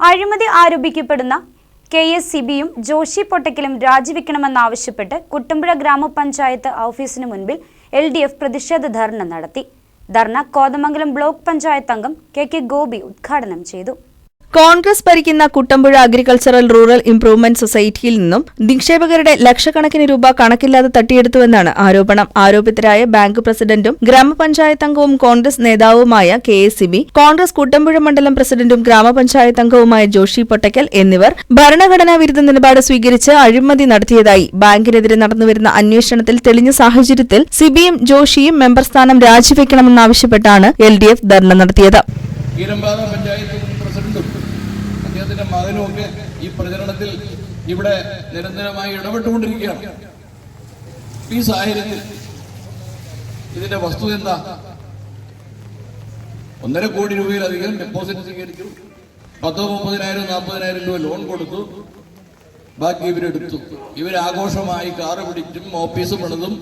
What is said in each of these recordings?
അഴിമതി ആരോപിക്കപ്പെടുന്ന K S C ബിയും ജോഷി പൊട്ടക്കലും രാജിവെക്കണമെന്നാവശ്യപ്പെട്ട് കുട്ടമ്പുഴ ഗ്രാമപഞ്ചായത്ത് ഓഫീസിന് മുൻപിൽ എൽ ഡി എഫ് പ്രതിഷേധ ധർണ നടത്തി. ധർണ കോതമംഗലം ബ്ലോക്ക് പഞ്ചായത്ത് അംഗം കെ കെ ഗോപി ഉദ്ഘാടനം ചെയ്തു. കോൺഗ്രസ് ഭരിക്കുന്ന കുട്ടമ്പുഴ അഗ്രികൾച്ചറൽ റൂറൽ ഇംപ്രൂവ്മെന്റ് സൊസൈറ്റിയിൽ നിന്നും നിക്ഷേപകരുടെ ലക്ഷക്കണക്കിന് രൂപ കണക്കില്ലാതെ തട്ടിയെടുത്തുവെന്നാണ് ആരോപണം. ആരോപിതരായ ബാങ്ക് പ്രസിഡന്റും ഗ്രാമപഞ്ചായത്ത് അംഗവും കോൺഗ്രസ് നേതാവുമായ കെ എസ് സിബി കോൺഗ്രസ് കുട്ടമ്പുഴ മണ്ഡലം പ്രസിഡന്റും ഗ്രാമപഞ്ചായത്ത് അംഗവുമായ ജോഷി പൊട്ടക്കൽ എന്നിവർ ഭരണഘടനാ വിരുദ്ധ നിലപാട് സ്വീകരിച്ച് അഴിമതി നടത്തിയതായി. ബാങ്കിനെതിരെ നടന്നുവരുന്ന അന്വേഷണത്തിൽ തെളിഞ്ഞ സാഹചര്യത്തിൽ സിബിയും ജോഷിയും മെമ്പർ സ്ഥാനം രാജിവെക്കണമെന്നാവശ്യപ്പെട്ടാണ് എൽ ഡി എഫ് ധർണ നടത്തിയത്. പഞ്ചായത്ത് പ്രസിഡന്റും അദ്ദേഹത്തിന്റെ മകനും ഒക്കെ ഈ പ്രചരണത്തിൽ ഇവിടെ നിരന്തരമായി ഇടപെട്ടുകൊണ്ടിരിക്കുകയാണ്. ഈ സാഹചര്യത്തിൽ ഇതിന്റെ വസ്തു എന്താ? ഒന്നര കോടി രൂപയിലധികം ഡെപ്പോസിറ്റ് സ്വീകരിച്ചു. പത്തോ മുപ്പതിനായിരം നാൽപ്പതിനായിരം രൂപ ലോൺ കൊടുത്തു. ബാക്കി ഇവരെടുത്തു ഇവരാഘോഷമായി കാറ് പിടിച്ചും ഓഫീസ് പണിതും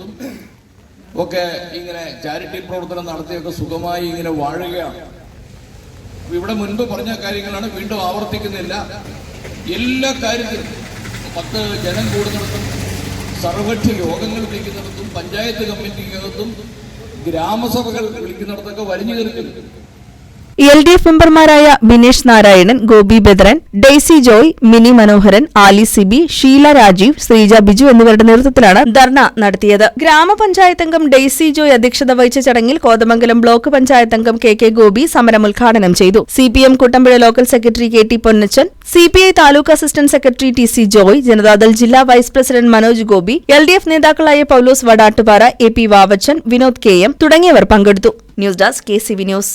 ഒക്കെ ഇങ്ങനെ ചാരിറ്റി പ്രവർത്തനം നടത്തിയൊക്കെ സുഖമായി ഇങ്ങനെ വാഴുകയാണ്. ഇവിടെ മുൻപ് പറഞ്ഞ കാര്യങ്ങളാണ് വീണ്ടും ആവർത്തിക്കുന്നില്ല. എല്ലാ കാര്യത്തിലും പത്ത് ജനം കൂടുന്നിടത്തും സർവക്ഷ യോഗങ്ങൾ വിളിക്കുന്നിടത്തും പഞ്ചായത്ത് കമ്മിറ്റിക്കകത്തും ഗ്രാമസഭകൾ വിളിക്കുന്നിടത്തൊക്കെ വലിഞ്ഞു കയറിക്കുന്നു എൽ ഡി എഫ് മെമ്പർമാരായ ബിനേഷ് നാരായണൻ ഗോപി ബെദ്രൻ ഡെയ്സി ജോയ് മിനി മനോഹരൻ ആലി സിബി ഷീല രാജീവ് ശ്രീജ ബിജു എന്നിവരുടെ നേതൃത്വത്തിലാണ് ധർണ നടത്തിയത്. ഗ്രാമപഞ്ചായത്ത് അംഗം ഡെയ്സി ജോയ് അധ്യക്ഷത വഹിച്ച ചടങ്ങിൽ കോതമംഗലം ബ്ലോക്ക് പഞ്ചായത്ത് അംഗം കെ കെ ഗോപി സമരം ഉദ്ഘാടനം ചെയ്തു. C P M Kuttampuzha local secretary K T Ponnachan C P I taluk assistant secretary T C Joy Janata Dal ജില്ലാ vice president Manoj Gopi L D F നേതാക്കളായ Paulose Vadattupara A P Vavachan Vinod K M തുടങ്ങിയവർ പങ്കെടുത്തു. News desk K C V news.